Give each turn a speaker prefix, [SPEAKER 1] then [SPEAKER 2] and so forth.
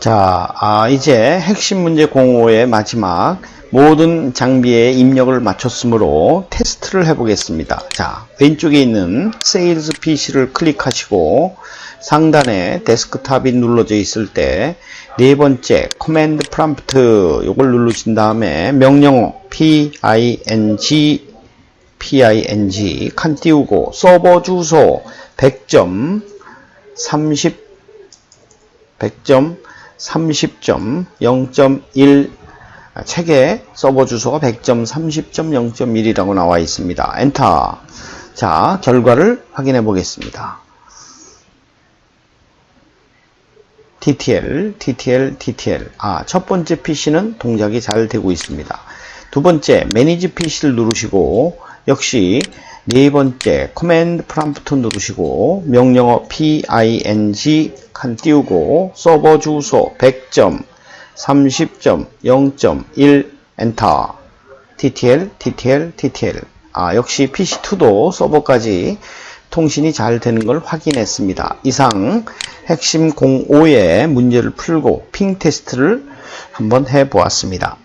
[SPEAKER 1] 자, 아, 이제 핵심 문제 05의 마지막 모든 장비의 입력을 마쳤으므로 테스트를 해보겠습니다. 자, 왼쪽에 있는 세일즈 PC를 클릭하시고 상단에 데스크탑이 눌러져 있을 때 네 번째 커맨드 프롬프트 요걸 누르신 다음에 명령어 ping ping 칸 띄우고 서버 주소 100점 30 100점 30점 0.1 아, 책에 서버 주소가 100점 30점 0.1이라고 나와 있습니다. 엔터. 자, 결과를 확인해 보겠습니다. TTL, TTL, TTL. 아, 첫 번째 PC는 동작이 잘 되고 있습니다. 두 번째, 매니지 PC를 누르시고, 역시 네 번째, 커맨드 프롬프트 누르시고, 명령어 PING 칸 띄우고, 서버 주소 100점, 30점, 0.1 엔터. TTL, TTL, TTL. 아, 역시 PC2도 서버까지 통신이 잘 되는 걸 확인했습니다. 이상 핵심 05의 문제를 풀고 핑 테스트를 한번 해 보았습니다.